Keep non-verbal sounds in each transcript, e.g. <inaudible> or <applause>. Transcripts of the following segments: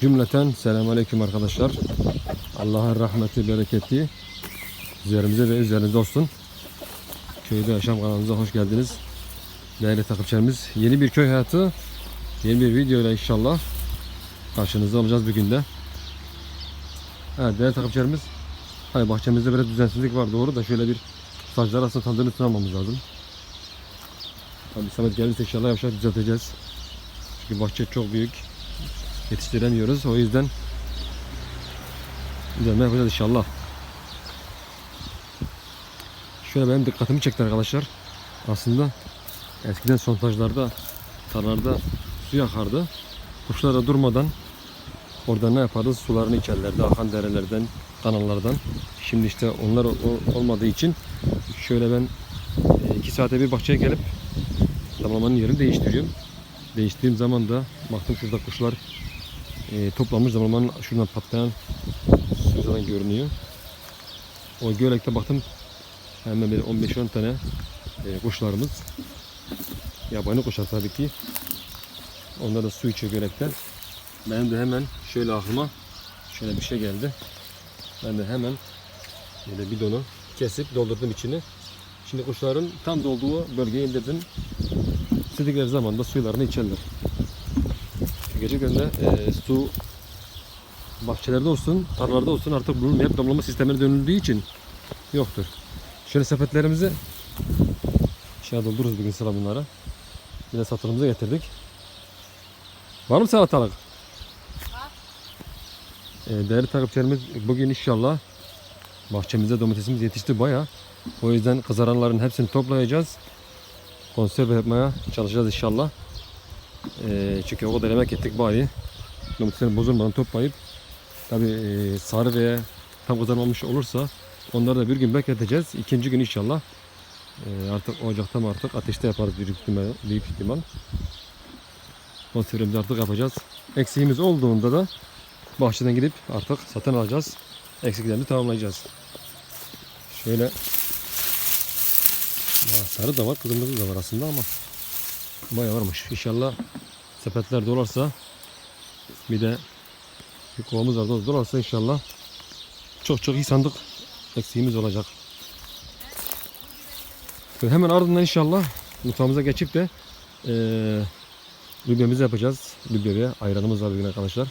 Cümleten selamünaleyküm arkadaşlar. Allah'ın rahmeti, bereketi üzerimize ve üzerinizde olsun. Köyde Yaşam kanalımıza hoş geldiniz. Değerli takipçilerimiz, yeni bir köy hayatı, yeni bir video ile inşallah karşınızda olacağız bir günde. Evet değerli takipçilerimiz, hani bahçemizde biraz düzensizlik var doğru da şöyle bir saçlar aslında tandırını tutmamamız lazım. Tabii Samet gelirse inşallah yavaş düzelteceğiz. Çünkü bahçe çok büyük yetiştiremiyoruz. O yüzden düzenleme yapacağız inşallah. Şöyle benim dikkatimi çekti arkadaşlar. Aslında eskiden sontajlarda, tarlarda su akardı. Kuşlar da durmadan orada ne yapardı? Sularını içerlerdi. Akan derelerden, kanallardan. Şimdi işte onlar olmadığı için şöyle ben 2 saate bir bahçeye gelip damlamanın yerini değiştiriyorum. Değiştirdiğim zaman da baktım şurada kuşlar e, toplamış damlamanın şuradan patlayan su görünüyor. O gölekte baktım hemen bir 15-10 tane e, kuşlarımız yabani kuşlar tabii ki. Onlar da su içiyor gölekten. Benim de hemen şöyle aklıma şöyle bir şey geldi. Ben de hemen böyle bidonu kesip doldurdum içini. Şimdi kuşların tam dolduğu bölgeye indirdim. İstedikleri zaman da suylarını içerler. Çünkü gerçekten de e, su bahçelerde olsun, tarlalarda olsun artık bunun hep damlama sistemine dönüldüğü için yoktur. Şöyle sepetlerimizi şey doldururuz bugün sıra bunlara. Yine satırımıza getirdik. Var mı salatalık? Ee, değerli takipçilerimiz bugün inşallah bahçemizde domatesimiz yetişti baya. O yüzden kızaranların hepsini toplayacağız. Konserve yapmaya çalışacağız inşallah. Ee, çünkü o kadar emek ettik bari. Domatesleri bozulmadan toplayıp tabi sarı veya tam kızarmamış olursa onları da bir gün bekleteceğiz. İkinci gün inşallah e, artık ocakta mı artık ateşte yaparız büyük ihtimal. Büyük ihtimal. Konservemizi artık yapacağız. Eksiğimiz olduğunda da bahçeden gidip artık satın alacağız. Eksiklerimizi tamamlayacağız. Şöyle ya sarı da var, kırmızı da var aslında ama bayağı varmış. İnşallah sepetler dolarsa bir de bir kovamız var dolarsa inşallah çok çok iyi sandık eksiğimiz olacak. Ve hemen ardından inşallah mutfağımıza geçip de eee lübyemizi yapacağız. Lübya ve ayranımız var bugün arkadaşlar.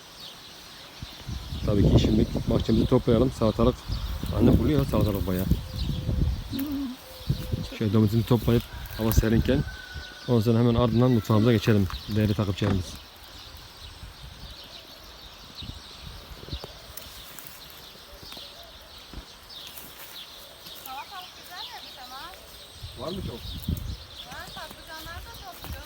Tabii ki şimdi bahçemizi toplayalım. Salatalık anne buluyor salatalık bayağı. Şöyle domatesini toplayıp hava serinken ondan sonra hemen ardından mutfağımıza geçelim değerli takipçilerimiz. Var mı çok? Ha, patlıcanlar da topluyor.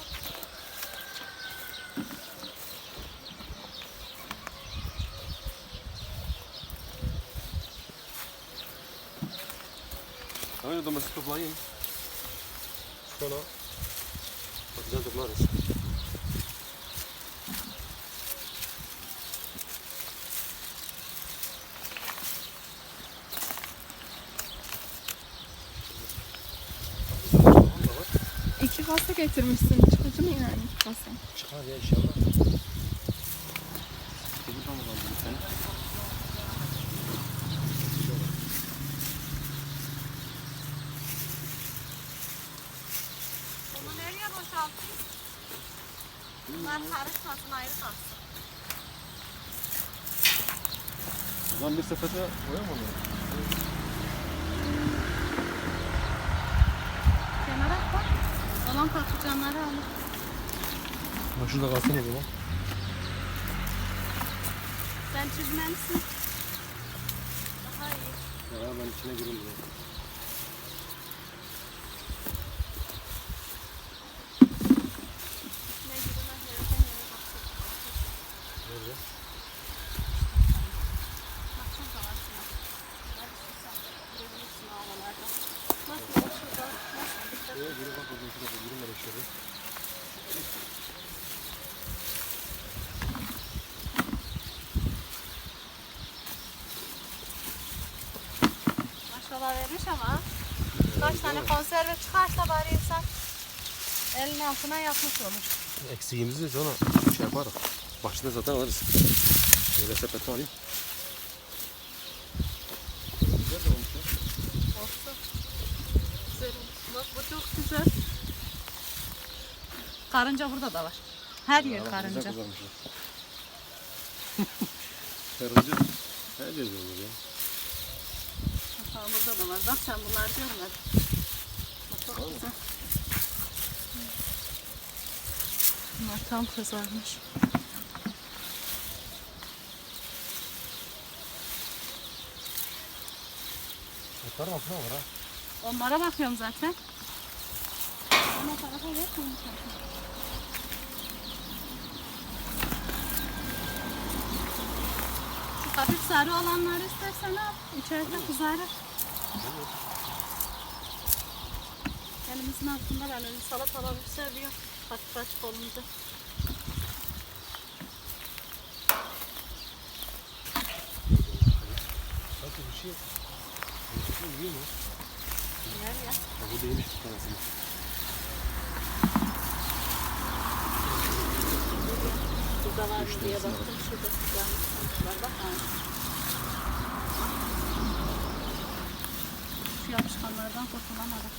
Öyle domates toplayayım. Sonra toplarız. İki kasa getirmişsin. Çıkıcı mı yani iki kasa? Çıkar ya inşallah. Buradan mı kaldın sen? Bunu Bunlar karışmasın ayrı kalsın. O zaman bir sepete onu. Kenara koy. Olan patlıcanları al. Ha şurada kalsın o zaman. Sen çizmelisin. Daha iyi. Ya ben içine gireyim buraya. Ne girmez gereken yere baksın. Nerede? Baksana havasına. Hadi şu sen. Görebilirsin havalarda. Bak bak şurada. Nasıl? Dikkat Şuraya girip bak bakayım şurada gireyim böyle şöyle. Maşallah vermiş ama kaç tane konserve çıkarsa bari insan elin altına yapmış olur. Eksiğimizi sonra şey yaparız. Başında zaten alırız. Şöyle sepeti alayım. Güzel de olmuş ya. Olsun. Güzel olmuş. Bak bu çok güzel. Karınca burada da var. Her yer karınca. <laughs> Karınca her yerde olur ya. Ha, burada da var. Bak sen. Bak çok güzel. Bunlar tam kızarmış. Yukarı baksana var ha. Onlara bakıyorum zaten. Ama tarafa. Şu hafif sarı olanları istersen al. İçeride kızarır. Elimizin altında ben öyle salataları seviyorum. Hafif açık olunca. Sanki bir şey bir şey yiyor mu? Yer ya. Ha, bu değilmiş bir tanesini. Burada var diye baktım. Şurada yanlış var. Bak aynı. Yapışkanlardan kurtulamadık.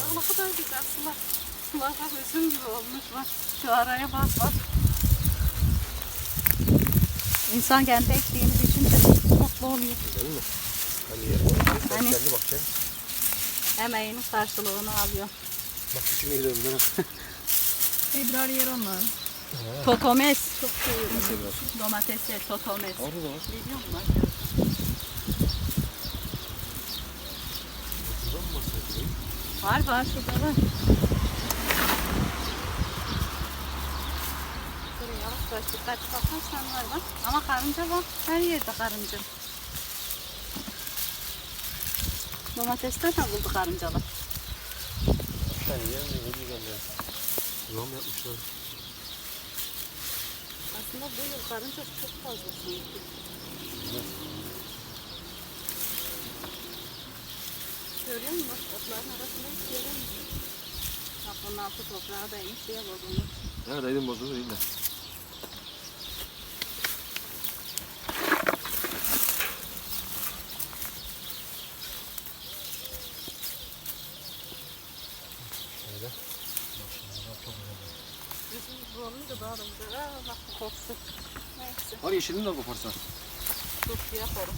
Bak ne kadar güzel sular. Sular bak üzüm gibi olmuş bak. Şu araya bak bak. İnsan kendi ektiğini düşünce mutlu oluyor. Değil mi? Hani yer var. Sen Hani- kendi bakacaksın. Emeğinin karşılığını alıyor. Bak küçüğüne gidelim. Dur. Ebrar yer onlar. Totomes. Çok seviyorum. Domatesler, totomes. Orada da var. Şuradan mı bahsediyorsun? Var var şurada var. Şuraya yavaş yavaş dikkatli bakarsan var bak. Ama karınca var. Her yerde karınca. Domatesler de buldu karıncalar. Yani yer mi? Ne? Zam yapmışlar. Aslında bu yıl karınca çok fazla sanki. Görüyor musun? Bak otların arasında hiç göremiyorum. Bak bunun altı toprağa değmiş diye bozulmuş. Evet aydın bozuldu değil de. Şöyle. Bizim zorluydu daha da güzel. Aa, bak bu koktu. Neyse. Var yeşilini de koparsan. Dur suya korum.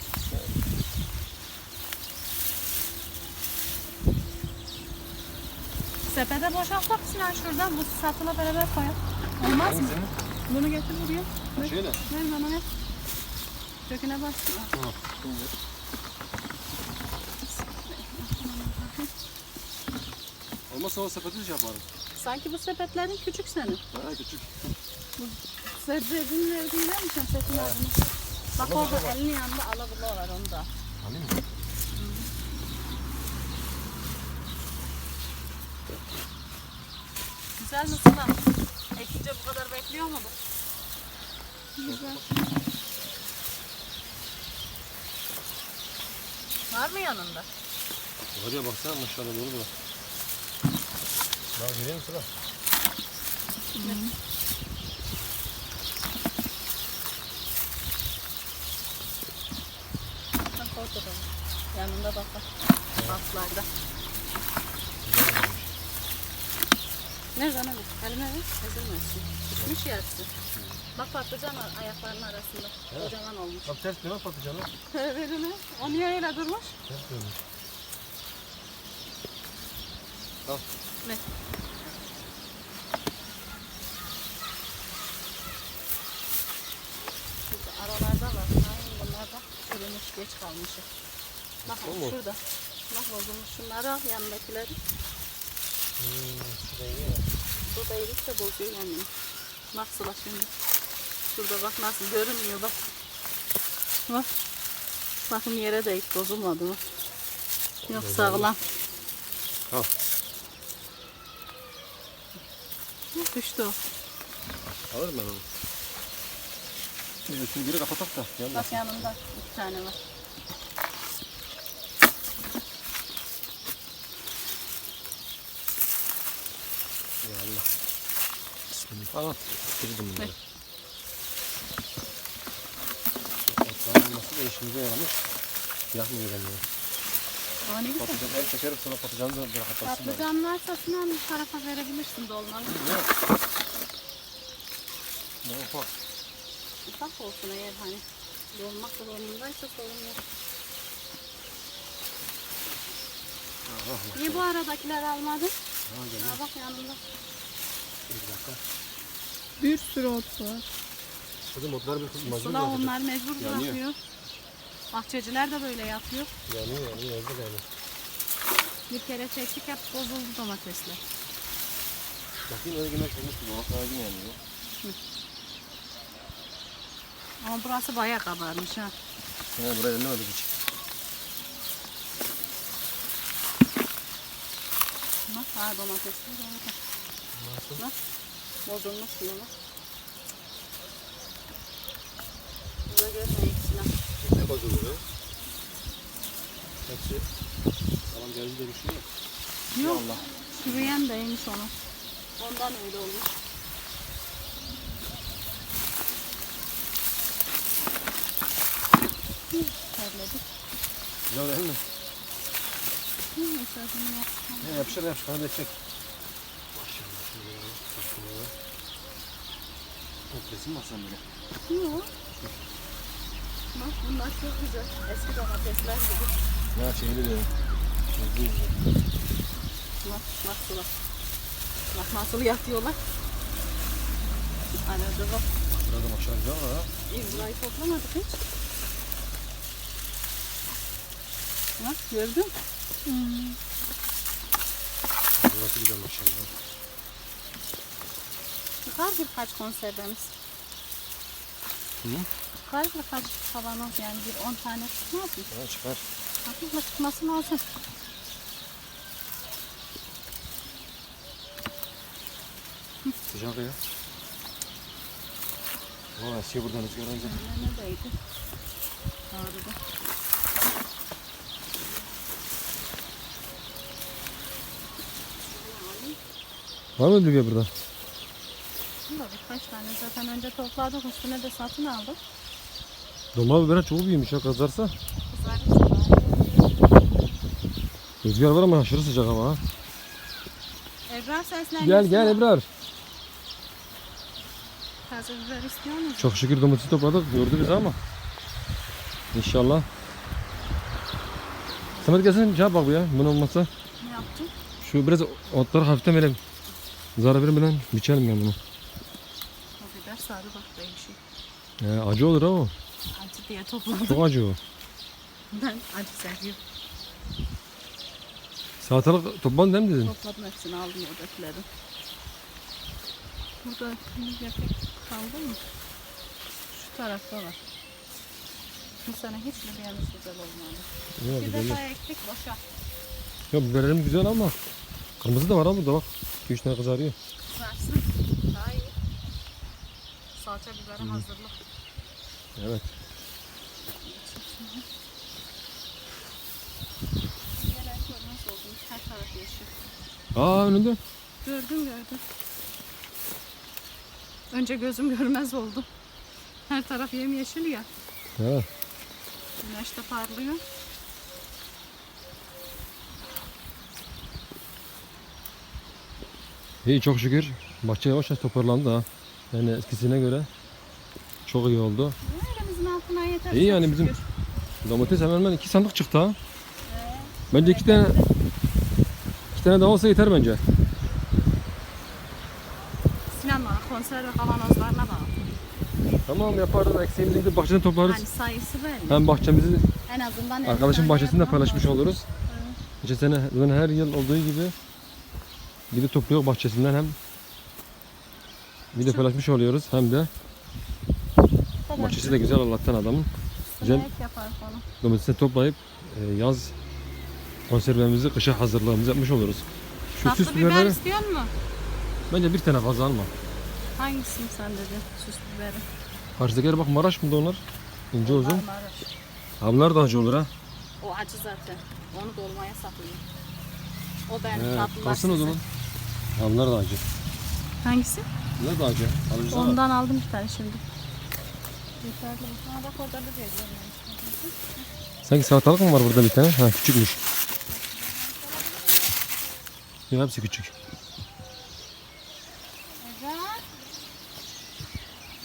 Sepete boşaltmak Sinan şuradan bu satıla beraber koyalım. Olmaz mı? Bunu getir buraya. Ver, Şöyle. ver bana ver. Köküne bas. Tamam. Olmazsa o sepeti şey yaparım. Sanki bu sepetlerin küçük senin. Ha küçük. Sebzecinin verdiğiyle mi sen setin adını? Bak orada elinin yanında alabula var onu da. Alayım mı? Güzel mi Sinan? Ekince bu kadar bekliyor mu bu? Güzel. Var mı yanında? Oraya baksana maşallah dolu da. Musun lan? Bak orada da var. Yanında bak bak. Altlarda. Nereden abi? Elime ver. Ezilmesin. Pişmiş yarısı. Bak patlıcan ayaklarının arasında. Kocaman olmuş. Bak ters dönüyor patlıcanı. Verine. O niye öyle durmuş? Ters dönüyor. Al. Ne? Şurada aralarda var. Aynen bunlar da çürümüş, geç kalmış. Bak O mu? şurada. Bak bozulmuş. Şunları al yanındakileri. Hmm, şurayı ya. Bu da erirse bozuyor kendini. Bak Sıla şimdi. Şurada bak nasıl görünmüyor bak. Bak. Bakın yere de hiç bozulmadı mı? Yok sağlam. Al. Düştü o. Alırım ben onu. Üstünü geri kapatak da. Yanına. Bak yanında iki tane var. Al at. Girdim bunları. Olması da işimize yaramış. Yakmıyor kendini. Aa ne güzel. Patlıcanları çekerim sonra patlıcanı da bırakırsın. Patlıcan varsa Sinan bir tarafa verebilirsin dolmalı. Ne ufak. Ufak olsun eğer hani dolmak durumundaysa sorun yok. Niye bu aradakiler almadın? Ha. Aa, bak yanımda. Bir dakika. Bir sürü ot var. Kızım otlar bir macun Sıla yapacak. onlar mecbur Yanıyor. bırakıyor. Bahçeciler de böyle yapıyor. Yanıyor yanıyor yazık yani. Bir kere çektik hep bozuldu domatesler. Bakayım öyle güneş olmuş gibi. Orta yine yanıyor. Ama burası bayağı kabarmış ha. He buraya ellemedik hiç. Bak ha domatesler orada. Nasıl? Bozulmuş bile bak. Burada görmeyin Sinan. Ne bozuluyor? Hepsi tamam geldi de bir şey yok. Yok. Allah. Çürüyen değmiş onu. Ondan öyle olmuş. Terledik. Güzel değil mi? Hı. He yapışır yapışır. Hadi çek. Maşallah. Şöyle ya, bakın ya. Resim mi alsam böyle? Yok. Bak bunlar çok güzel. Eski domatesler gibi. Ya şeyli de. Bak nasıl bak. Bak nasıl yatıyorlar. Arada bak. Burada maşallah güzel var ha. İzra'yı toplamadık hiç. Bak gördün. Hmm. Burası güzel maşallah. Çıkar birkaç konservemiz. Hı? Çıkar birkaç kavanoz yani bir 10 tane çıkmaz mı? Ha çıkar. Hafifle çıkması lazım. Sıcak ya. Vay eski buradan rüzgar alacak. Neredeydi? Ağrıdı. Var mı düğme burada? Birkaç tane zaten önce topladık üstüne de satın aldık. Dolma biber çok büyümüş ya kızarsa. Kızartma. Rüzgar var ama aşırı sıcak ama ha. Ebrar seslenmiş. Gel gel Ebrar. Taze biber istiyor musun? Çok şükür domatesi topladık. Gördü bizi ama. İnşallah. Samet gelsene cevap bak bu ya. Bunun olmazsa. Ne yaptın? Şu biraz otları hafiften verelim. Zarar vermeden biçelim ben bunu. Sarı bak değişik. Ee, acı olur ha o. Acı diye topladım. Çok acı o. <laughs> Ben acı seviyorum. Salatalık topladın değil mi dedin? Topladım hepsini aldım oradakilerin. Burada bir yaprak kaldı mı? Şu tarafta var. Bu sene hiç biberimiz güzel olmadı. Ya, Bir defa ektik boşa. Ya biberlerim güzel ama kırmızı da var ha burada bak. 2-3 tane kızarıyor. Versin. Salça biberi hazırlık. Evet. Her taraf yeşil. Aa önünde. Gördüm gördüm. Önce gözüm görmez oldu. Her taraf yemyeşil ya. Ha. Güneş de parlıyor. İyi çok şükür. Bahçe yavaş yavaş toparlandı ha. Yani eskisine göre çok iyi oldu. Elimizin altına yeter. İyi yani bizim-. Domates hemen hemen iki sandık çıktı ha. Bence iki tane iki tane daha olsa yeter bence. Bana konserve kavanozlarına bak. Tamam yaparız. Eksiğimizi gidip bahçeden toplarız. Hani sayısı belli. Hem bahçemizi En azından arkadaşın bahçesinde paylaşmış oluruz. Geçen sene zaten her yıl olduğu gibi gidip topluyor bahçesinden hem de paylaşmış oluyoruz hem de bahçesi de güzel Allah'tan adamın. güzel. Domatesini toplayıp e, yaz konservemizi kışa hazırlığımızı yapmış oluruz. Şu Tatlı süs biber biberleri istiyor musun? bence bir tane fazla alma. Hangisini sen dedin? Süs biberi. Karşıdakiler bak Maraş mı da onlar? İnce uzun. Onlar Maraş. Ha, bunlar da acı olur ha. O acı zaten. Onu dolmaya saklıyor. O benim He, tatlılar kalsın o sizin. zaman. Ha, bunlar da acı. Hangisi? Ne daha acı? Alıcı da var. Ondan aldım bir tane şimdi. Sanki salatalık mı var burada bir tane? Ha küçükmüş. Yok hepsi küçük.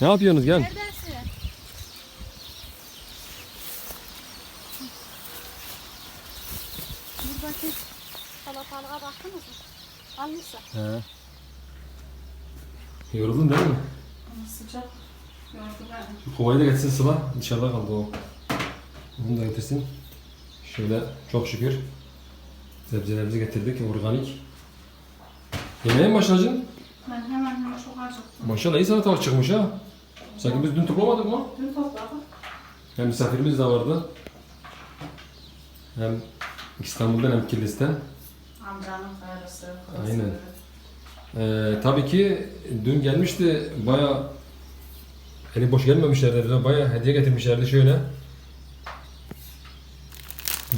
Ne yapıyorsunuz gel. Neredesin? Buradaki salatalığa baktınız mı? Almışsa. He. Yoruldun değil mi? Ama sıcak. Yordu beni. Kovayı da getirsin Sıla. Dışarıda kaldı o. Bunu da getirsin. Şöyle çok şükür sebzelerimizi getirdik. Organik. Yemeğe mi başladın? Ben hemen hemen çok acıktım. Maşallah iyi salatalık çıkmış ha. Sanki biz dün toplamadık mı? Dün topladım. Hem misafirimiz de vardı. Hem İstanbul'dan hem Kilis'ten. Amcanın karısı. Aynen. Ee, tabii ki dün gelmişti baya eli boş gelmemişlerdi bize baya hediye getirmişlerdi şöyle.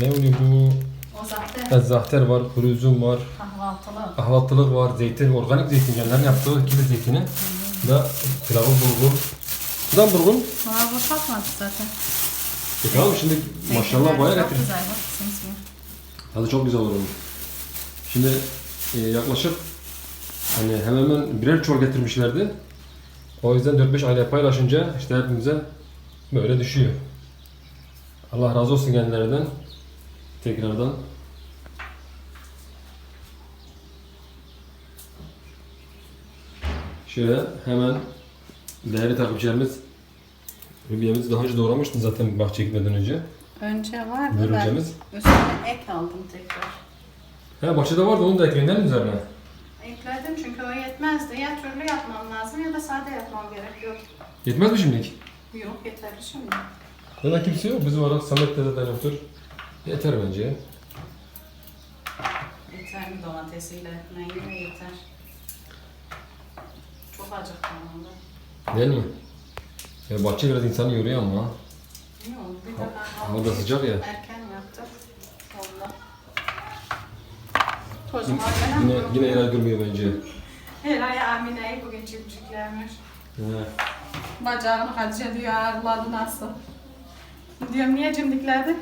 Ne oluyor bu? O Ha, Zahter var, kuru üzüm var, kahvaltılı. kahvaltılık var, zeytin, organik zeytinyağından yaptığı kilis zeytini. Bu da pilavı bulgur. Bu da bulgur. Bana boş atmadı zaten. E tamam şimdi maşallah Zeytinler baya Çok getir. güzel bak simsiyah. Tadı çok güzel olur onun. Şimdi e, yaklaşık hani hemen hemen birer çuval getirmişlerdi. O yüzden 4-5 aile paylaşınca işte hepimize böyle düşüyor. Allah razı olsun kendilerden. Tekrardan. Şöyle hemen değerli takipçilerimiz Rübiyemizi daha önce doğramıştın zaten bahçeye gitmeden önce. Önce vardı Börülcemiz. ben üstüne ek aldım tekrar. Ha bahçede vardı onu da ekleyin üzerine? Ekledim çünkü o yetmezdi. Ya türlü yapmam lazım ya da sade yapmam gerekiyor. Yetmez mi şimdilik? Yok yeterli şimdi. Zaten kimse yok. Bizim olarak Samet de zaten yoktur. Yeter bence. Yeter mi domatesiyle ekmeğiyle yeter. Çok acıktım onda. Değil mi? Ya bahçe biraz insanı yoruyor ama. Yok bir de ben Hava da sıcak ya. Erken yaptım. Ondan. Kocaman Yine, gelen yine Eray durmuyor bence. Herhalde Amine'yi bugün çimciklermiş. He. Bacağını Hatice diyor ağırladı nasıl? Diyorum niye cimdikledi?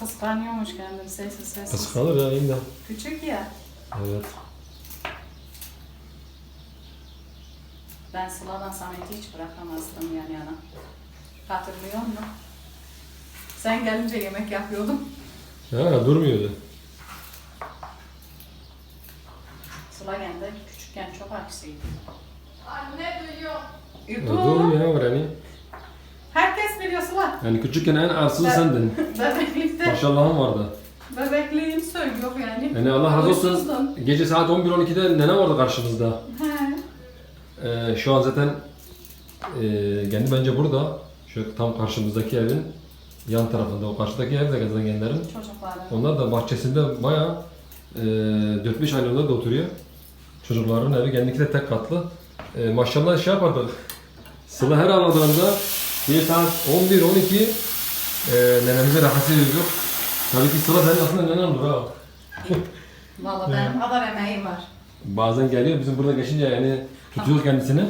Kıskanıyormuş kendini sessiz sessiz. Kıskanır ya yine. Küçük ya. Evet. Ben Sıla'dan Samet'i hiç bırakamazdım yan yana. Hatırlıyor musun? Sen gelince yemek yapıyordum. Ha durmuyordu. Sıla geldi küçükken çok aksiydi. Anne duyuyor. Yudu. dur ya var hani. Herkes biliyor Sıla. Yani küçükken en arsızı Ben- sendin. Bebeklikte. Maşallahın vardı. Bebekliğim söylüyor yani. Yani Allah razı olsun. Gece saat 11-12'de nene vardı karşımızda. He. Ee, şu an zaten e, kendi bence burada. Şu tam karşımızdaki evin yan tarafında. O karşıdaki ev de gezegenlerin. Çocukları. Onlar da bahçesinde bayağı e, 4-5 aile da oturuyor. Çocukların evi kendisi de tek katlı. E, maşallah şey yapardık. Sıla her aradığında bir saat 11-12 e, nenemize rahatsız ediyorduk. Tabii ki Sıla senin aslında nenen olur ha. Valla benim kadar emeğim var. Bazen geliyor bizim burada geçince yani tutuyoruz kendisini.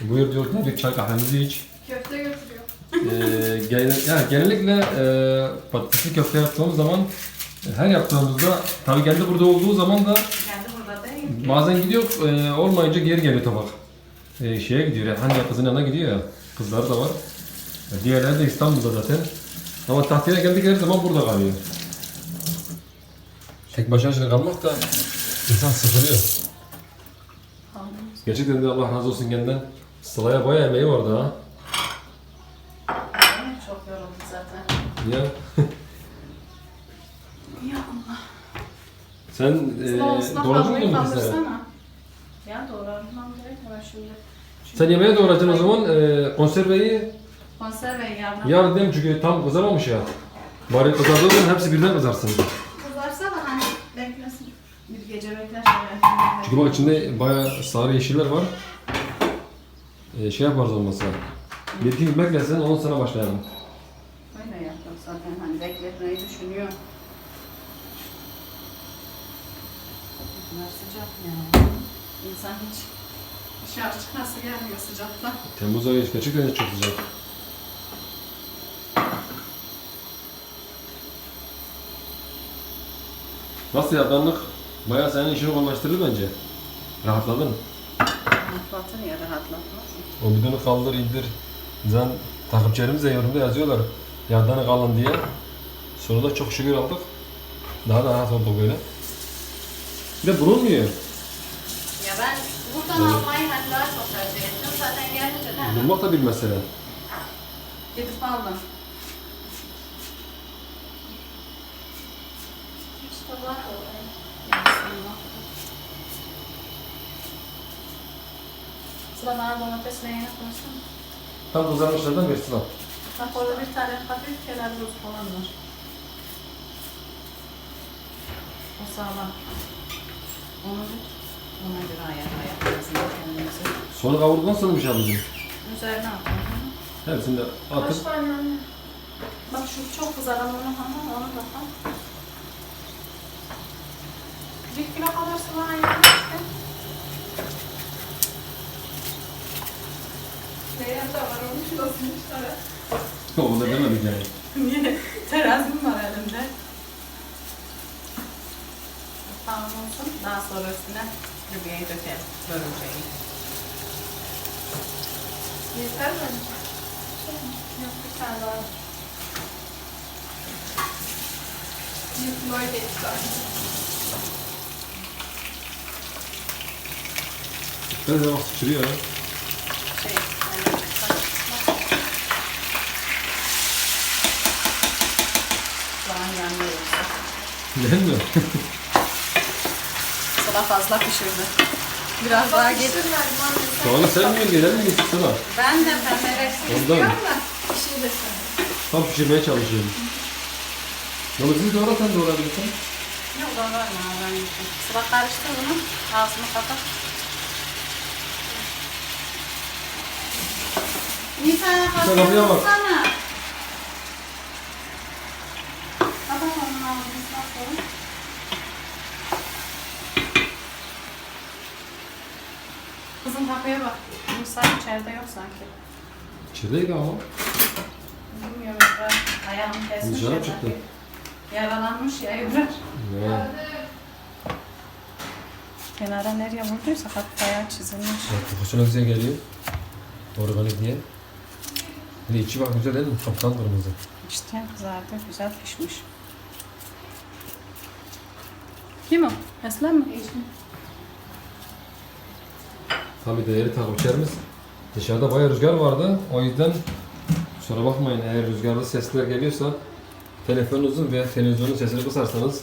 Buyur diyor bir çay kahvemizi iç. Köfte götürüyor. Ee, gene- yani genellikle e, patatesli köfte yaptığımız zaman her yaptığımızda tabii kendi burada olduğu zaman da Kendi ki. bazen gidiyor e, olmayınca geri geliyor tabak. E, şeye gidiyor yani hani kızın yanına gidiyor ya kızları da var. E, diğerleri de İstanbul'da zaten. Ama tahtaya geldik her zaman burada kalıyor. Tek başına şimdi kalmak da insan sıkılıyor. Gerçekten de Allah razı olsun kendinden. Sıla'ya bayağı emeği vardı ha. Çok yoruldum zaten. Ya <laughs> Allah. Sen e, doğradın havayı mı mesela? kaldırsana. Ya doğradım gerek var şimdi. Sen yemeğe doğrayacaksın o zaman e, konserveyi Konserve yardım. yarın değil mi? Çünkü tam kızarmamış ya. Bari kızardığı zaman hepsi birden kızarsın. Kızarsa da hani beklesin. Bir gece bekler şöyle. Çünkü bak içinde bayağı sarı yeşiller var. E, şey yaparız olmasa. Bir iki gün beklesin ondan sonra başlayalım. Öyle yaptım zaten hani bekletmeyi düşünüyor. Bunlar sıcak ya. İnsan hiç Dışarı çıkması gelmiyor sıcakta. Temmuz ayı gerçekten çok sıcak. Nasıl yatanlık? Bayağı senin işini kolaylaştırdı bence. Rahatladın. Rahatlatır ya rahatlatmaz mı? O bidonu kaldır indir. Zaten takipçilerimiz de yorumda yazıyorlar. Yandan kalın diye. Sonunda çok şükür aldık. Daha da rahat olduk böyle. Bir de bulunmuyor. Ya ben buradan almayı hani daha çok tercih ettim. Zaten gelince de Bulmak da bir mesele. gidip aldım. Var oraya. Yarısını. Sıra bana domates neyine koysun. Tam kızarmışlardan versin al. Bak orada bir tane hafif kenar buz falan var. O sağlam. Ona göre ayar. Sonra kavurduktan sonra bir şey yapacağım. Üzerine atın. Hepsini de Kaç atıp tane anne? Bak şu çok kızaran onu ama onu da al. Bir kilo kadar sıvı ayarlarsın. Beyaz da var olmuş nasıl işler? onu da demedik yani. Niye? Terazim var elimde. Tamam olsun. Daha sonra üstüne lübiyeyi dökelim. Börülceyi. Yeter mi? Yok bir tane daha. Kiloyu da yeter. De bak sıçrıyor ya. Şey, yani. Soğan yandı yoksa. Sıla fazla pişirdi. Biraz daha sen Soğanı sen mi gelen mi sıra? Ben de pembereksi Ondan. istiyorum da. Tam pişirmeye çalışıyorum. Yolu siz doğra sen doğrayabilirsin. Yok da var mı? Ben yapayım. Sıla karıştır bunu. Ağzını kapat. Tane kapıya kapıya bak. baksana. Kapat onun ağzını sonra. Kızım kapıya bak. Musa içeride yok sanki. İçerideydi ama. Bilmiyorum Ebrar. Ayağını kesmiş Dışarı ya çıktı. sanki. Yaralanmış ya Ebrar. Ne? Kenara nereye vurduysa hafif bayağı çizilmiş. Bak kokusuna güzel geliyor. Organik diye. Bir de içi bak güzel değil mi? Kaptan kırmızı. İşte kızardı, güzel pişmiş. Kim o? Eslen mi? Tabii değerli takipçilerimiz. Dışarıda bayağı rüzgar vardı. O yüzden kusura bakmayın eğer rüzgarlı sesler geliyorsa telefonunuzun veya televizyonun sesini kısarsanız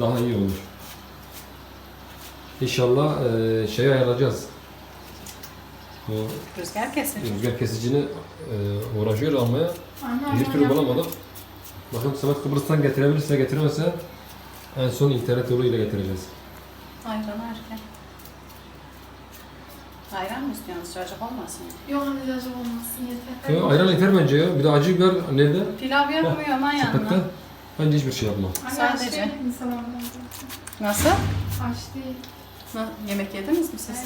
daha iyi olur. İnşallah eee şeyi ayarlayacağız. O Rüzgar kesici. rüzgar kesicini eee uğraşıyor almaya. Bir türlü bulamadık. Bakın Samet Kıbrıs'tan getirebilirse getiremezse en son internet yoluyla getireceğiz. Erken. Ayran mı istiyorsunuz? Çocuk olmasın. Yok anne cacık olmasın yeter. Ya, ayran yeter bence ya. Bir de acı biber nerede? Pilav yapmıyorum ha Sepette. yanına. Bence hiçbir şey yapma. Anne Sadece. aç değil. Nasıl? Aç değil. Ha, yemek yediniz mi siz?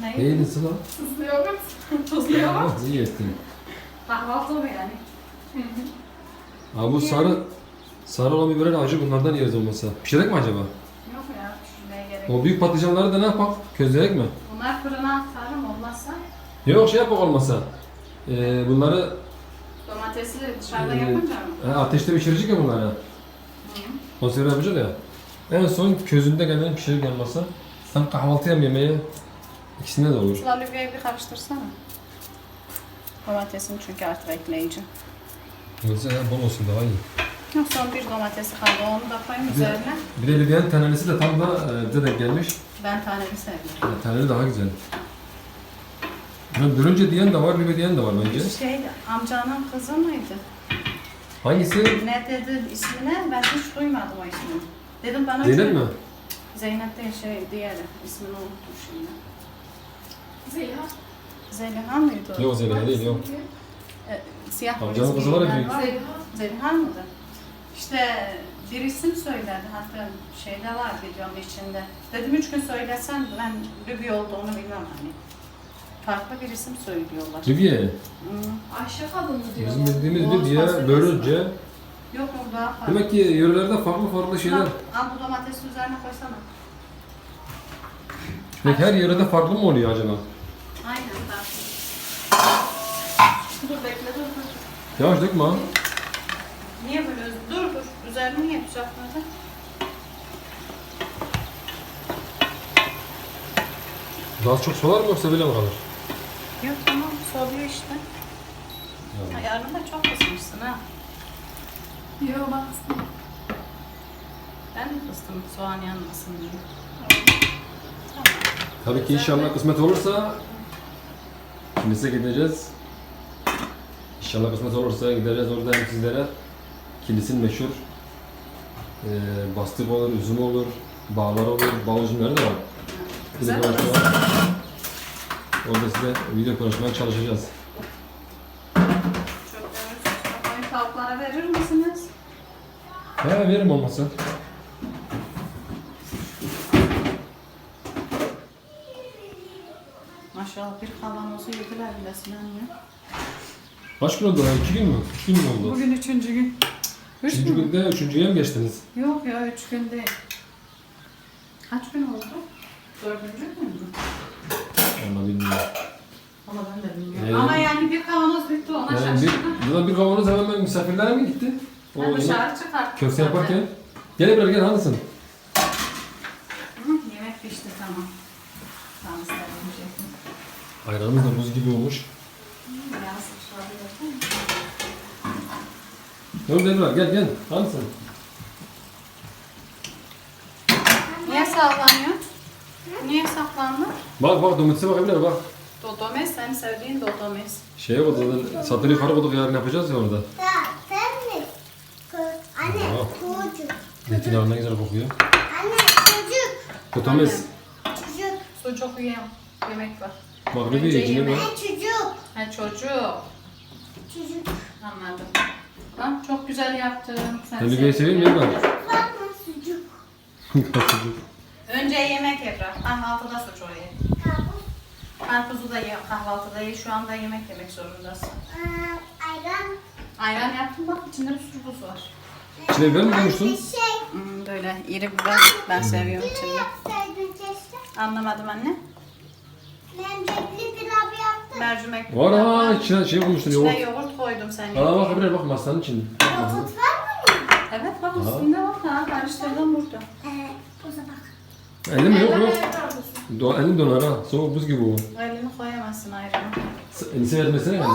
Ben Ne Ne yedin Sıla? Tuzlu yoğurt. <laughs> Tuzlu yoğurt. İyi ettin. Kahvaltı mı yani? Abi bu sarı sarı olan biberler acı bunlardan yeriz olmasa. Pişirek mi acaba? Yok ya, pişirmeye gerek. O büyük patlıcanları da ne yapak? Közleyek mi? Bunlar fırına Yok şey yapak olmasa. Ee, bunları domatesi dışarıda Ee, yapınca mı? e, ateşte pişirecek ya bunları. Hı. Konserve yapacak ya. En son közünde gelmenin pişirir gelmezse. Hem kahvaltı hem yemeğe ikisinde de olur. Lübiyayı bir karıştırsana. Domatesin çünkü artık ekleyici. Yoksa bol olsun daha iyi. Yok son bir domatesi kaldı onu da koyayım üzerine. bir de Libyan tanelisi de tam da e, bize denk gelmiş. Ben taneli seviyorum. Yani taneli daha güzel. Yani börünce diyen de var, Libya diyen de var bence. Şey amcanın kızı mıydı? Hangisi? Ne dedi ismine? Ben hiç duymadım o ismini. Dedim bana Zeynep mi? Zeynep değil şey diğeri. İsmini unuttum şimdi. Zeyha. Zeliha mıydı o? Yok Zeynep değil yok. E, siyah Amcanın polis kızı var ya giyinen büyük. Zeliha mıydı? İşte bir isim söyledi hatta şeyde var videonun içinde. Dedim üç gün söylesen ben Lübü olduğunu bilmem hani. Farklı bir isim söylüyorlar. Libye. Hmm. Ayşe kadını diyor. Bizim bildiğimiz Libye, fasulyesi. Börülce. Yok yok daha farklı. Demek ki yörelerde farklı farklı şeyler. Al, al bu domatesi üzerine koysana. Peki her yörede farklı mı oluyor acaba? Aynen farklı. Dur bekle dur dur. Yavaş dökme. Niye böyle? Dur dur. Üzerine niye düzeltmedin? Daha çok solar mı yoksa böyle mi kalır? Yok tamam soruyor işte. Ayarını da çok kısmışsın ha. Yok baksana. Ben mi kıstım soğan yanmasın diye. Tamam. Tabii ki inşallah kısmet olursa kilise gideceğiz. İnşallah kısmet olursa gideceğiz orada hem sizlere kilisin meşhur e, bastık olur, üzüm olur, bağlar olur, bağ üzümleri de var. Güzel Orada size video konuşmaya çalışacağız. Çöplerinizi koyun tavuklara verir misiniz? He veririm olmasa. Maşallah bir kavanozu yediler bile Sinan ya. Kaç gün oldu lan? İki gün mü? Üç gün mü oldu? Bugün üçüncü gün. Üç Üçüncü mü? günde üçüncüye mi geçtiniz? Yok ya üç gün değil. Kaç gün oldu? Dördüncü gün mü? Onu bilmiyorum. Ama ben de bilmiyorum. Ee, Ama yani bir kavanoz bitti ona Yani bir, şaşırdım. buradan bir kavanoz hemen ben misafirlere mi gitti? O Ben yine dışarı çıkarttım. köfte yaparken. Gel buraya gel hangisın? Hı, yemek pişti tamam. Tamam istedim. Ayranımız da buz gibi olmuş. Biraz dışarıda yapayım. Dur Devra gel gel. Hangisın? Niye sallanıyor? Saklandı? Bak bak domatese bakabilir bak. Dodomes, senin sevdiğin dodomes. Şeye koyduk, satır yukarı koyduk yarın yapacağız ya orada. Sen mi? Anne Aa. çocuk. Zeytin ne güzel kokuyor. Anne çocuk. Kotames. Çocuk. Sucuk yiyen yemek var. Bak bir bak. Ben çocuk. Ha çocuk. Çocuk. Anladım. Ha, çok güzel yaptın. Sen Libye'yi sevdin. seviyorum ya Var mı sucuk? Önce yemek Ebrar. Kahvaltıda ye. Kabus. Karpuzu da ye, kahvaltıda ye. Şu anda yemek yemek zorundasın. Ee, ayran. Ayran yaptım bak içinde bir sürü buz var. İçine biber mi koymuştun? Bir şey. Hmm, böyle iri biber ben seviyorum içinde. yapsaydın keşke? Anlamadım anne. Ben bekli pilav yaptım. Mercimek. Var ha içine şey koymuştun İçine yoğurt. yoğurt koydum sen. Aa bak bir bak masanın içinde. Yoğurt var mı? Evet bak üstünde bak ha karıştırdım burada. Elim yok yok. Elini Do elim donar ha. Soğuk buz gibi o. koyamazsın ayranı. S- Elise vermesene yani.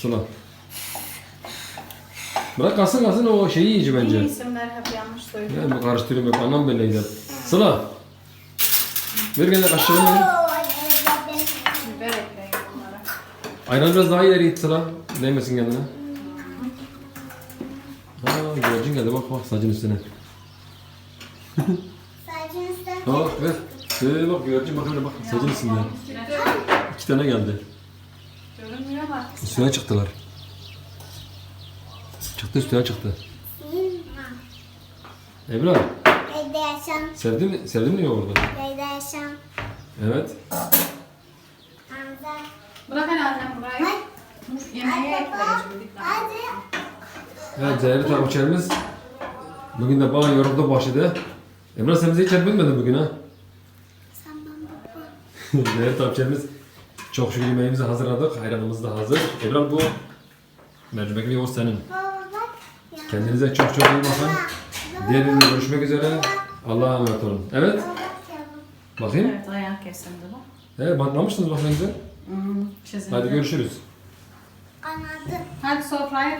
Sıla. Bırak kalsın kalsın o şeyi iyice İyi bence. isimler hep yanlış söylüyor. Yani karıştırıyorum hep anlam gider. Sıla. Ver gene kaşığını Biber ekleyin bunlara. Ayran biraz daha ileri git Sıla. Değmesin kendine. Aa güvercin geldi bak bak sacın üstüne. <laughs> Bak ver. Ee, bak güvercin bak öyle bak sacın üstünde. İki tane geldi. Görünmüyor bak. Üstüne çıktılar. Çıktı üstüne çıktı. Ebrar Evde yaşam. sevdin mi? Sevdin mi yoğurdu? Evde yaşam. Evet. Hamza. Bırak hele annem burayı. Ay. Yemeğe Ay, ekle baba. şimdi. Hadi. Evet değerli takipçilerimiz. Bugün de bana yoruldu başladı. Emrah sen bize hiç yer bilmedin bugün ha. Sen bana bak. <laughs> değerli takipçilerimiz. Çok şükür yemeğimizi hazırladık. Ayranımız da hazır. Ebrar bu mercimekli yoğurt senin. Baba bak. Ya. Kendinize çok çok iyi bakın. Diğer ürünle görüşmek üzere. Allah'a emanet olun. Evet. Bakayım. Evet ayak kesildi bu. Evet bantlamışsınız bak ne güzel. Hadi görüşürüz. Anladım. Hadi sofraya